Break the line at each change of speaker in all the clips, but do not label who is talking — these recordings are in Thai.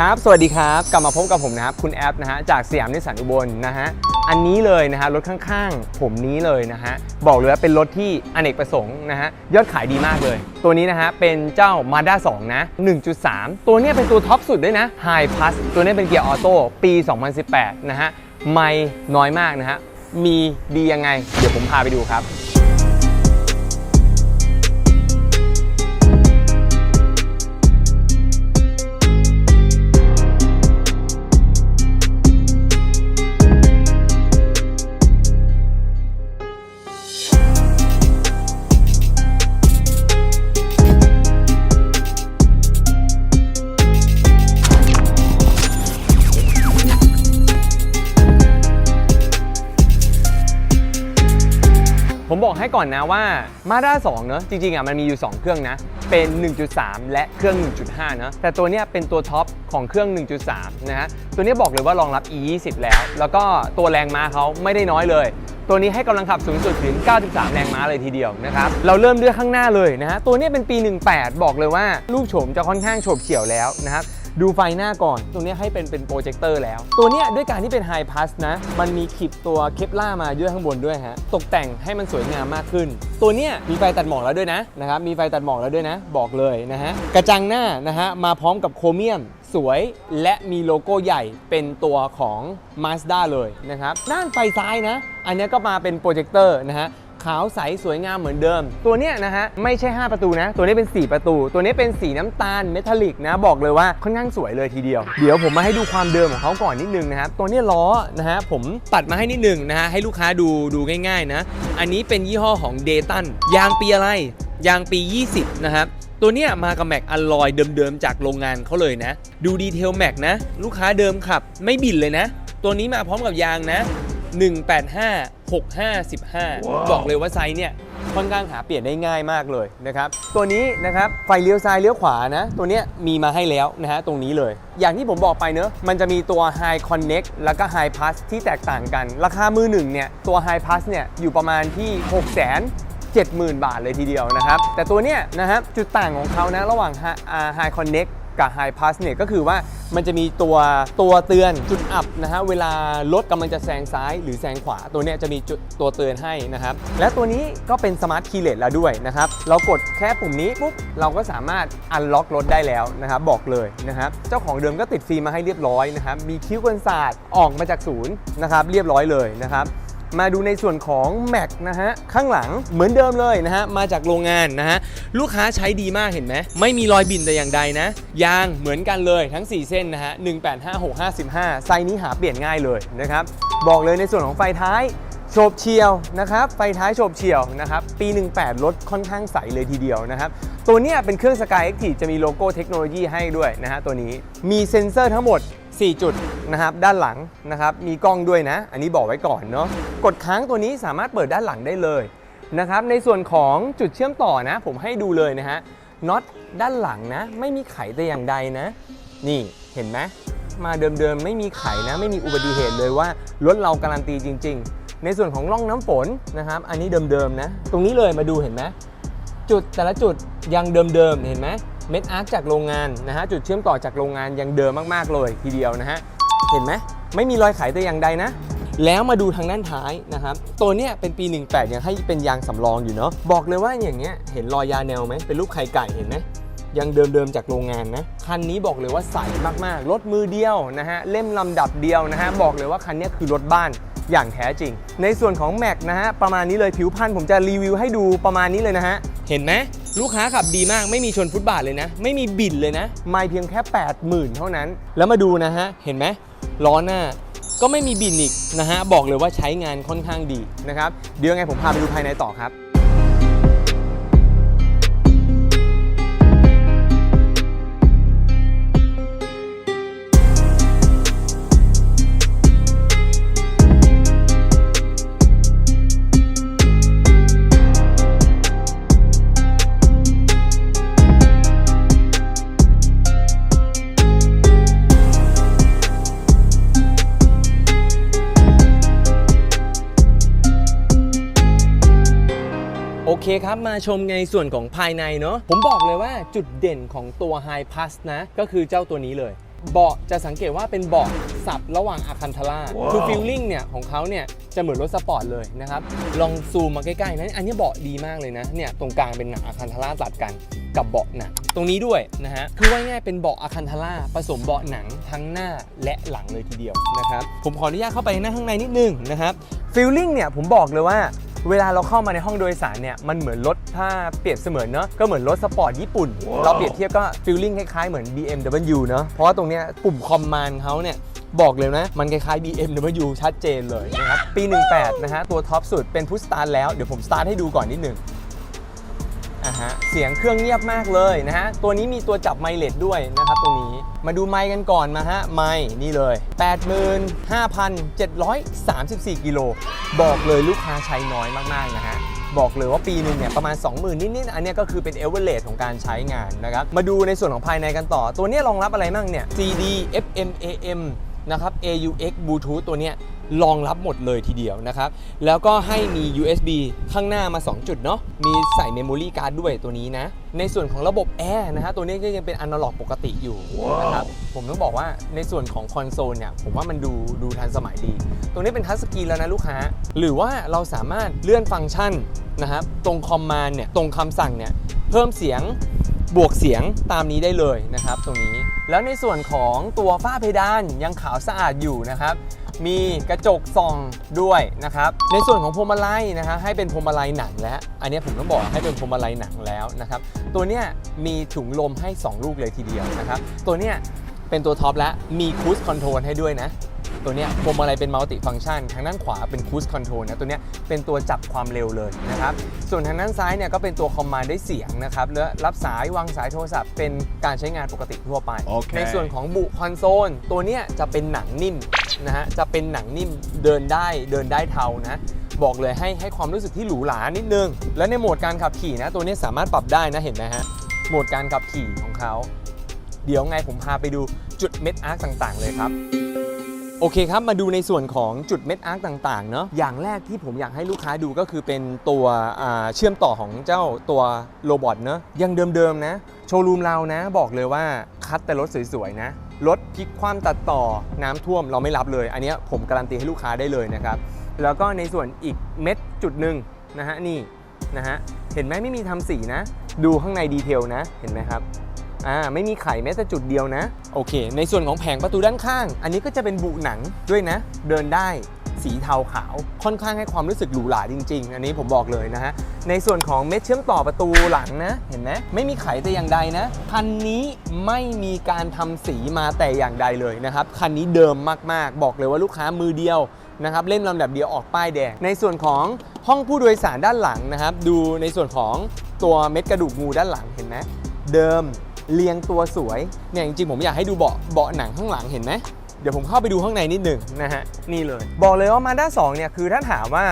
ครับ สวัสดีครับ กลับมาพบกับผมนะครับ คุณแอปนะฮะ จากสยามนิสสันอุบลนะฮะ อันนี้เลยนะฮะ รถข้างๆ ผมนี้เลยนะฮะ บอกเลยว่าเป็นรถที่อเนกประสงค์นะฮะ ยอดขายดีมากเลย ตัวนี้นะฮะ เป็นเจ้า Mazda 2 นะ 1.3 ตัวเนี้ยเป็นตัวท็อปสุดด้วยนะ High Plus ตัวเนี้ยเป็นเกียร์ออโต้ปี 2018 นะฮะ ไม่น้อยมากนะฮะ มีดียังไง เดี๋ยวผมพาไปดูครับ บอกให้ก่อนนะว่า Mazda 2เนอะจริงๆอะมันมีอยู่ 2 เครื่องนะ เป็น 1.3 และเครื่อง 1.5 เนอะแต่ตัวเนี้ยเป็นตัวท็อปของเครื่อง 1.3 นะฮะ ตัวนี้บอกเลยว่ารองรับ E20 แล้ว แล้วก็ตัวแรงม้าเขาไม่ได้น้อยเลย ตัวนี้ให้กำลังขับสูงสุดถึง 93 แรงม้าเลยทีเดียวนะครับ เราเริ่มด้วยข้างหน้าเลยนะฮะ ตัวนี้เป็นปี 18 บอกเลยว่ารูปโฉมจะค่อนข้างโฉบเฉี่ยวแล้วนะครับ ดูไฟหน้าก่อนตัวเนี้ยให้เป็นเป็นโปรเจคเตอร์แล้ว ตัวเนี้ยด้วยการที่เป็นไฮพ s สนะ มันมีคลิปตัวเคปล่ามาด้วยข้างบนด้วยฮะ ตกแต่งให้มันสวยงามมากขึ้น ตัวเนี้ยมีไฟตัดหมอกแล้วด้วยนะนะครับ มีไฟตัดหมอกแล้วด้วยนะ บอกเลยนะฮะ กระจังหน้านะฮะ มาพร้อมกับโครเมียมสวยและมีโลโก้ใหญ่เป็นตัวของ Mazda เลยนะครับ ด้านไฟซ้ายนะ อันเนี้ยก็มาเป็นโปรเจคเตอร์นะฮะ ขาวใสสวยงามเหมือนเดิม ตัวเนี้ยนะฮะไม่ใช่ 5 ประตูนะ ตัวนี้เป็น 4 ประตู ตัวนี้เป็นสีน้ำตาลเมทัลลิกนะบอกเลยว่าค่อนข้างสวยเลยทีเดียว เดี๋ยวผมมาให้ดูความเดิมของเขาก่อนนิดนึงนะครับตัวเนี้ยล้อนะฮะผมตัดมาให้นิดนึงนะฮะให้ลูกค้าดูดูง่ายๆนะ อันนี้เป็นยี่ห้อของเดตันยางปีอะไรยางปี 20 นะครับตัวเนี้ยมากับแม็กอลลอยเดิมๆจากโรงงานเขาเลยนะ ดูดีเทลแม็กนะ ลูกค้าเดิมขับ ไม่บินเลยนะ ตัวนี้มาพร้อมกับยางนะ 185 65 15บอกเลยว่าไซส์เนี่ยค่อนข้างหาเปลี่ยนได้ง่ายมากเลยนะครับ ตัวนี้นะครับไฟเลี้ยวซ้ายเลี้ยวขวานะ ตัวเนี้ยมีมาให้แล้วนะฮะตรงนี้เลย อย่างที่ผมบอกไปเนอะมันจะมีตัว High Connect แล้วก็ High Plus ที่แตกต่างกัน ราคามือหนึ่งเนี่ยตัว High Plus เนี่ยอยู่ประมาณที่ 6 0 0 0 0 70,000 บาทเลยทีเดียวนะครับ แต่ตัวเนี้ยนะครับจุดต่างของเขานะระหว่าง Hi- อ่า High Connect กับ High Pass เนี่ยก็คือว่ามันจะมีตัวตัวเตือนจุดอับนะฮะเวลารถกำลังจะแซงซ้ายหรือแซงขวาตัวเนี้ยจะมีจุดตัวเตือนให้นะครับและตัวนี้ก็เป็น Smart Keyless แล้วด้วยนะครับเรากดแค่ปุ่มนี้ปุ๊บเราก็สามารถอันล็อกรถได้แล้วนะครับบอกเลยนะครับเจ้าของเดิมก็ติดฟิล์มมาให้เรียบร้อยนะครับมีคิ้วกันศาสตร์ออกมาจากศูนย์นะครับเรียบร้อยเลยนะครับ มาดูในส่วนของแม็กนะฮะข้างหลังเหมือนเดิมเลยนะฮะมาจากโรงงานนะฮะลูกค้าใช้ดีมากเห็นไหมไม่มีรอยบินแต่อย่างใดนะ ยางเหมือนกันเลยทั้ง 4 เส้นนะฮะ185655 ไซส์นี้หาเปลี่ยนง่ายเลยนะครับบอกเลยในส่วนของไฟท้ายโฉบเฉียวนะครับ ไฟท้ายโฉบเฉียวนะครับ ปี 18 รถค่อนข้างใสเลยทีเดียวนะครับ ตัวนี้เป็นเครื่อง Sky Active จะมีโลโก้เทคโนโลยีให้ด้วยนะฮะตัวนี้ มีเซ็นเซอร์ทั้งหมด 4 จุดนะครับด้านหลังนะครับมีกล้องด้วยนะ อันนี้บอกไว้ก่อนเนาะกดค้างตัวนี้สามารถเปิดด้านหลังได้เลยนะครับในส่วนของจุดเชื่อมต่อนะ ผมให้ดูเลยนะฮะน็อตด้านหลังนะ ไม่มีไขแต่อย่างใดนะ นี่เห็นไหมมาเดิมๆไม่มีไขนะ ไม่มีอุบัติเหตุเลยว่ารถเราการันตีจริง ๆ ในส่วนของร่องน้ำฝนนะครับ อันนี้เดิมๆนะ ตรงนี้เลยมาดูเห็นไหมจุดแต่ละจุดยังเดิมๆเห็นไหม เม็ดอาร์คจากโรงงานนะฮะจุดเชื่อมต่อจากโรงงานยังเดิมมากๆเลยทีเดียวนะฮะเห็นไหมไม่มีรอยไขแต่อย่างใดนะ แล้วมาดูทางด้านท้ายนะครับตัวเนี้ยเป็นปี 18 ยังให้เป็นยางสำรองอยู่เนาะบอกเลยว่าอย่างเงี้ยเห็นรอยยาแนวไหมเป็นรูปไข่ไก่เห็นไหมยังเดิมๆจากโรงงานนะ คันนี้บอกเลยว่าใสมากๆ รถมือเดียวนะฮะ เล่มลำดับเดียวนะฮะ บอกเลยว่าคันนี้คือรถบ้านอย่างแท้จริง ในส่วนของแม็กนะฮะ ประมาณนี้เลยผิวพันธุ์ผมจะรีวิวให้ดูประมาณนี้เลยนะฮะ เห็นไหม ลูกค้าขับดีมากไม่มีชนฟุตบาทเลยนะ ไม่มีบิดเลยนะ ไม่เพียงแค่ 80,000 เท่านั้น แล้วมาดูนะฮะ เห็นไหมล้อหน้าก็ไม่มีบินอีกนะฮะ บอกเลยว่าใช้งานค่อนข้างดีนะครับ เดี๋ยวไงผมพาไปดูภายในต่อครับ คครับ มาชมในส่วนของภายในเนาะผมบอกเลยว่าจุดเด่นของตัว High Plus นะ ก็คือเจ้าตัวนี้เลยเบาะจะสังเกตว่าเป็นเบาะสับระหว่างอาคันทาร่าคือฟิลลิ่งเนี่ยของเขาเนี่ยจะเหมือนรถสปอร์ตเลยนะครับ ลองซูมมาใกล้ๆนะอันนี้เบาะดีมากเลยนะเนี่ยตรงกลางเป็นหนังอาคันทาร่าตัดกันกับเบาะหนังตรงนี้ด้วยนะฮะคือว่าง่ายๆเป็นเบาะอาคันทาร่าผสมเบาะหนังทั้งหน้าและหลังเลยทีเดียวนะครับผมขออนุญาตเข้าไปนั่งข้างในนิดนึงนะครับฟิลลิ่งเนี่ยผมบอกเลยว่า เวลาเราเข้ามาในห้องโดยสารเนี่ยมันเหมือนรถถ้าเปรียบเสมือนเนาะก็เหมือนรถสปอร์ตญี่ปุ่น เราเปรียบเทียบก็ฟีลลิ่งคล้ายๆเหมือน BMW เนาะเพราะว่าตรงเนี้ยปุ่มคอมมานด์เขาเนี่ยบอกเลยนะ มันคล้ายๆ BMW ชัดเจนเลยนะครับ ปี 18 นะฮะ ตัวท็อปสุดเป็นพุชสตาร์ทแล้ว เดี๋ยวผมสตาร์ทให้ดูก่อนนิดหนึ่ง อะฮะเสียงเครื่องเงียบมากเลยนะฮะตัวนี้มีตัวจับไมเลดด้วยนะครับตรงนี้มาดูไมค์กันก่อนมาฮะไมค์นี่เลย 85,734 กิโลบอกเลยลูกค้าใช้น้อยมากๆนะฮะบอกเลยว่าปีหนึ่งเนี่ยประมาณ 20,000 นิดๆอันเนี้ยก็คือเป็นเอเวอเรของการใช้งานนะครับมาดูในส่วนของภายในกันต่อ ตัวเนี้ยรองรับอะไรบ้างเนี่ย CD FM AM นะครับ AUX Bluetooth ตัวเนี้ย รองรับหมดเลยทีเดียวนะครับ แล้วก็ให้มี USB ข้างหน้ามา 2 จุดเนาะ มีใส่ Memory Card ด้วยตัวนี้นะ ในส่วนของระบบแอร์นะฮะตัวนี้ก็ยังเป็นอนาล็อกปกติอยู่นะครับ ผมต้องบอกว่าในส่วนของคอนโซลเนี่ย ผมว่ามันดูดูทันสมัยดีตรงนี้เป็นทัชสกรีนแล้วนะลูกค้า หรือว่าเราสามารถเลื่อนฟังก์ชันนะครับตรงคอมมานด์เนี่ยตรงคำสั่งเนี่ยเพิ่มเสียงบวกเสียงตามนี้ได้เลยนะครับ ตรงนี้แล้วในส่วนของตัวฝ้าเพดานยังขาวสะอาดอยู่นะครับ มีกระจกส่องด้วยนะครับ ในส่วนของพวงมาลัยนะครับให้เป็นพวงมาลัยหนังแล้ว อันนี้ผมต้องบอกให้เป็นพวงมาลัยหนังแล้วนะครับ ตัวเนี้ยมีถุงลมให้ 2 ลูกเลยทีเดียวนะครับ ตัวเนี้ยเป็นตัวท็อปแล้วมีคูสคอนโทรลให้ด้วยนะตัวเนี้ยพวงมาลัยเป็นมัลติฟัง c t ชันทางด้านขวาเป็นคูสคอนโทรลนะตัวเนี้ยเป็นตัวจับความเร็วเลยนะครับ ส่วนทางด้านซ้ายเนี่ยก็เป็นตัวคอมมานด์ได้เสียงนะครับและรับสายวางสายโทรศัพท์เป็นการใช้งานปกติทั่วไป
โอเค
ในส่วนของบุคอนโซล ตัวเนี้ยจะเป็นหนังนิ่ม นะฮะจะเป็นหนังนิ่มเดินได้เดินได้เทานะ บอกเลยให้ให้ความรู้สึกที่หรูหรานิดนึง และในโหมดการขับขี่นะ ตัวนี้สามารถปรับได้นะเห็นไหมฮะโหมดการขับขี่ของเขา เดี๋ยวไงผมพาไปดูจุดเม็ดอาร์คต่างๆ เลยครับโอเคครับ มาดูในส่วนของจุดเม็ดอาร์คต่างๆเนาะอย่างแรกที่ผมอยากให้ลูกค้าดูก็คือเป็นตัวเชื่อมต่อของเจ้าตัวโรบอทเนาะยังเดิมๆนะ โชว์รูมเรานะ บอกเลยว่าคัดแต่รถสวยๆนะ รถพลิกคว่ำตัดต่อน้ำท่วมเราไม่รับเลย อันนี้ผมการันตีให้ลูกค้าได้เลยนะครับ แล้วก็ในส่วนอีกเม็ดจุดหนึ่งนะฮะนี่นะฮะเห็นไหมไม่มีทำสีนะ ดูข้างในดีเทลนะเห็นไหมครับอ่าไม่มีไข่แม้แต่จุดเดียวนะ โอเค ในส่วนของแผงประตูด้านข้าง อันนี้ก็จะเป็นบุหนังด้วยนะ เดินได้ สีเทาขาว ค่อนข้างให้ความรู้สึกหรูหราจริง ๆ อันนี้ผมบอกเลยนะฮะ ในส่วนของเม็ดเชื่อมต่อประตูหลังนะ เห็นไหมไม่มีไขแต่อย่างใดนะ คันนี้ไม่มีการทำสีมาแต่อย่างใดเลยนะครับ คันนี้เดิมมากๆ บอกเลยว่าลูกค้ามือเดียวนะครับเล่นลำดับเดียวออกป้ายแดง ในส่วนของห้องผู้โดยสารด้านหลังนะครับ ดูในส่วนของตัวเม็ดกระดูกงูด้านหลังเห็นไหมเดิมเรียงตัวสวยเนี่ยจริงๆผมอยากให้ดูเบาะเบาะหนังข้างหลังเห็นไหม เดี๋ยวผมเข้าไปดูข้างในนิดหนึ่งนะฮะนี่เลย บอกเลยว่ามาด้า2เนี่ยคือถ้าถามว่า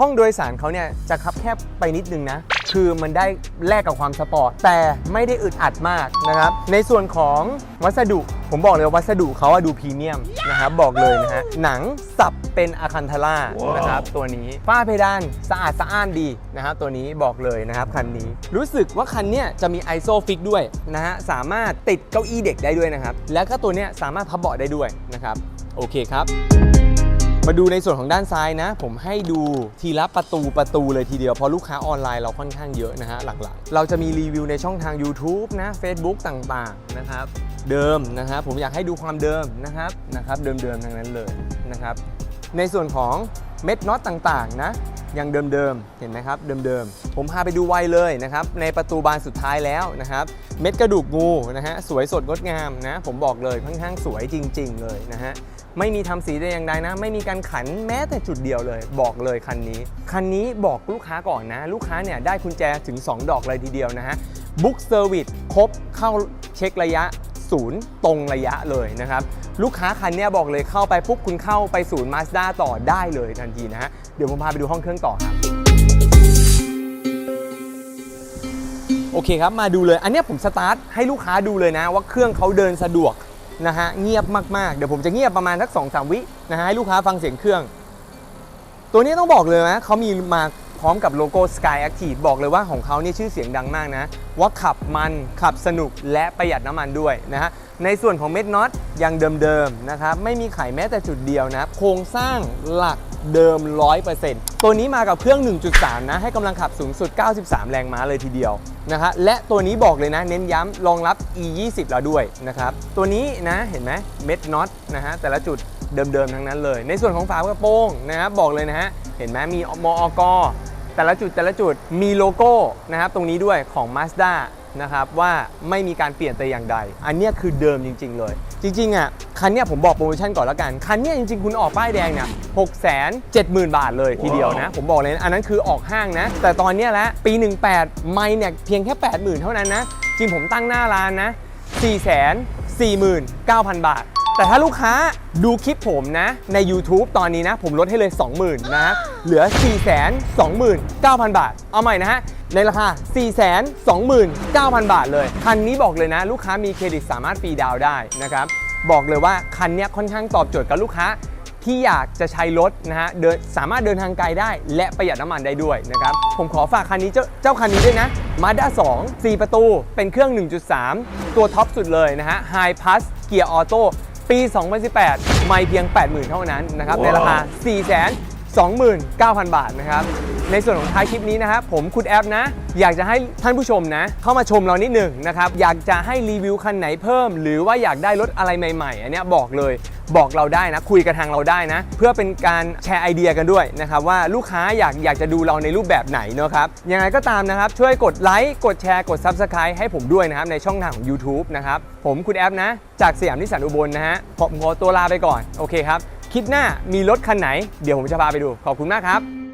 ห้องโดยสารเขาเนี่ยจะคับแคบไปนิดนึงนะ คือมันได้แลกกับความสปอร์ตแต่ไม่ได้อึดอัดมากนะครับ ในส่วนของวัสดุผมบอกเลยว่าวัสดุเขาอะดูพรีเมียมนะครับบอกเลยนะฮะหนังสับเป็นอะคันทาร่านะครับตัวนี้ฝ้าเพดานสะอาดสะอ้านดีนะครับตัวนี้บอกเลยนะครับคันนี้รู้สึกว่าคันเนี้ยจะมีไอโซฟิกด้วยนะฮะสามารถติดเก้าอี้เด็กได้ด้วยนะครับแล้วก็ตัวเนี้ยสามารถพับเบาะได้ด้วยนะครับโอเคครับ มาดูในส่วนของด้านซ้ายนะ ผมให้ดูทีละประตูประตูเลยทีเดียว เพราะลูกค้าออนไลน์เราค่อนข้างเยอะนะฮะหลักๆ เราจะมีรีวิวในช่องทาง YouTube นะ Facebook ต่างๆนะครับ เดิมนะครับผมอยากให้ดูความเดิมนะครับนะครับเดิมๆทั้งนั้นเลยนะครับ ในส่วนของเม็ดน็อตต่างๆนะยังเดิมๆ เห็นไหมครับ เดิมๆ ผมพาไปดูไวเลยนะครับ ในประตูบานสุดท้ายแล้วนะครับ เม็ดกระดูกงูนะฮะ สวยสดงดงามนะ ผมบอกเลยค่อนข้างสวยจริง ๆ เลยนะฮะ ไม่มีทำสีแต่อย่างใดนะ ไม่มีการขันแม้แต่จุดเดียวเลย บอกเลยคันนี้ คันนี้บอกลูกค้าก่อนนะ ลูกค้าเนี่ยได้กุญแจถึง 2 ดอกเลยทีเดียวนะฮะบุ๊กเซอร์วิสครบเข้าเช็คระยะศูนย์ตรงระยะเลยนะครับ ลูกค้าคันเนี้ยบอกเลยเข้าไปปุ๊บคุณเข้าไปศูนย์มาสด้าต่อได้เลยทันทีนะฮะเดี๋ยวผมพาไปดูห้องเครื่องต่อครับโอเคครับมาดูเลย อันนี้ผมสตาร์ทให้ลูกค้าดูเลยนะ ว่าเครื่องเขาเดินสะดวก นะฮะเงียบมากๆ เดี๋ยวผมจะเงียบประมาณสัก2อสามวินะฮะให้ลูกค้าฟังเสียงเครื่อง ตัวนี้ต้องบอกเลยนะเขามีมา ร้อมร้อมกับโลโก้ Sky Active บอกเลยว่าของเขานี่ชื่อเสียงดังมากนะ ว่าขับมันขับสนุกและประหยัดน้ำมันด้วยนะฮะในส่วนของเม็ดน็อตยังเดิมๆนะครับไม่มีไขแม้แต่จุดเดียวนะ โครงสร้างหลักเดิม 100%ตัวนี้มากับเครื่อง 1.3 นะ ให้กำลังขับสูงสุด 93 แรงม้าเลยทีเดียวนะฮะและตัวนี้บอกเลยนะ เน้นย้ำรองรับ E20 แล้วด้วยนะครับ ตัวนี้นะเห็นไหมเม็ดน็อตนะฮะแต่ละจุดเดิมๆทั้งนั้นเลย ในส่วนของฝากระโปรงนะครับบอกเลยนะฮะเห็นไหมมีมอก แต่ละจุดแต่ละจุดมีโลโก้นะครับตรงนี้ด้วยของ Mazda นะครับว่าไม่มีการเปลี่ยนแต่อย่างใด อันเนี้ยคือเดิมจริง ๆ เลย จริงๆอะคันเนี้ยผมบอกโปรโมชั่นก่อนแล้วกัน คันเนี้ยจริง ๆ คุณออกป้ายแดงเนี่ยหกแสนเจ็ดหมื่นบาทเลยทีเดียวนะ ผมบอกเลยนะอันนั้นคือออกห้างนะ แต่ตอนเนี้ยละปี 18 ไม่เนี่ยเพียงแค่ 80,000 เท่านั้นนะ จริงผมตั้งหน้าร้านนะ4 4 9 0 0 0 บาท แต่ถ้าลูกค้าดูคลิปผมนะ ใน YouTube ตอนนี้นะ ผมลดให้เลย 20,000 นะ เหลือ 4 2 9 0 0 0 บาท เอาใหม่นะฮะ ในราคา 4 2 9 0 0 0 บาทเลย คันนี้บอกเลยนะ ลูกค้ามีเครดิตสามารถฟรีดาวน์ได้นะครับ บอกเลยว่าคันนี้ค่อนข้างตอบโจทย์กับลูกค้าที่อยากจะใช้รถนะฮะเดินสามารถเดินทางไกลได้ และประหยัดน้ำมันได้ด้วยนะครับ ผมขอฝากคันนี้เจ้าเจ้าคันนี้ด้วยนะ Mazda 2 4 ประตู เป็นเครื่อง 1.3 ตัวท็อปสุดเลยนะฮะ High Plus เกียร์ออโต้ ปี 2018 ไม่เพียง 80,000 เท่านั้นนะครับ ในราคา 29,000 บาทนะครับ ในส่วนของท้ายคลิปนี้นะครับผมคุณแอปนะ อยากจะให้ท่านผู้ชมนะ เข้ามาชมเรานิดหนึ่งนะครับ อยากจะให้รีวิวคันไหนเพิ่ม หรือว่าอยากได้รถอะไรใหม่ๆ อันเนี้ยบอกเลยบอกเราได้นะ คุยกับทางเราได้นะ เพื่อเป็นการแชร์ไอเดียกันด้วยนะครับ ว่าลูกค้าอยากอยากจะดูเราในรูปแบบไหนเนอะครับยังไงก็ตามนะครับ ช่วยกดไลค์กดแชร์กด Subscribe ให้ผมด้วยนะครับ ในช่องทางของ YouTube นะครับ ผมคุณแอปนะ จากสยามนิสสันอุบลนะฮะผมขอตัวลาไปก่อน โอเคครับ ลิปหน้ามีรถคันไหน เดี๋ยวผมจะพาไปดู ขอบคุณมากครับ